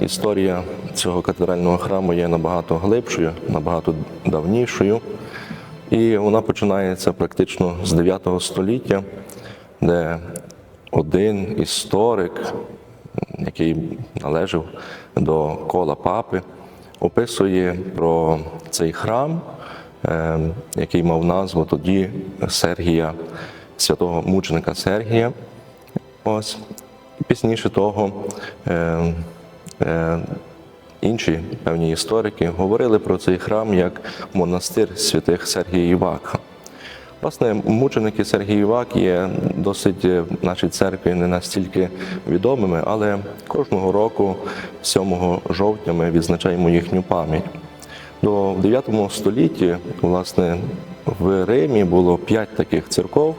історія цього катедрального храму є набагато глибшою, набагато давнішою. І вона починається практично з 9 століття, де один історик, який належав до кола папи, описує про цей храм, е, який мав назву тоді Сергія, святого мученика Сергія. Ось. Пізніше того е, інші певні історики говорили про цей храм як монастир святих Сергія Івака. Власне, мученики Сергій Івак є досить е, в нашій церкві не настільки відомими, але кожного року, 7 жовтня, ми відзначаємо їхню пам'ять. До в 9 столітті, власне, в Римі було п'ять таких церков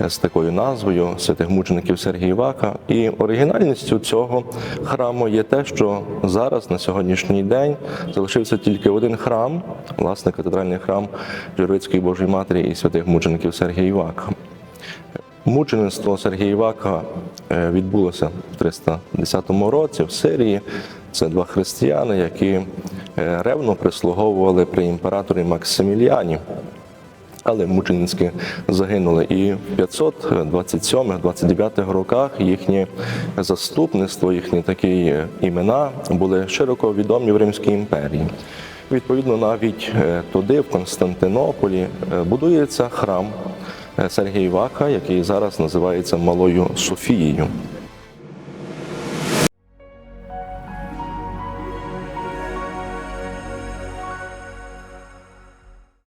з такою назвою святих мучеників Сергія Івака. І оригінальністю цього храму є те, що зараз на сьогоднішній день залишився тільки один храм, власне, катедральний храм Жировицької Божої Матері і святих мучеників Сергія Івака. Мучеництво Сергія Івака е, відбулося в 310 році в Сирії. Це два християни, які е, ревно прислуговували при імператорі Максиміліані. Але мученицьки загинули. І в 527-29 роках їхнє заступництво, їхні такі імена були широко відомі в Римській імперії. Відповідно, навіть е, туди, в Константинополі, е, будується храм е, Сергія Івака, який зараз називається Малою Софією.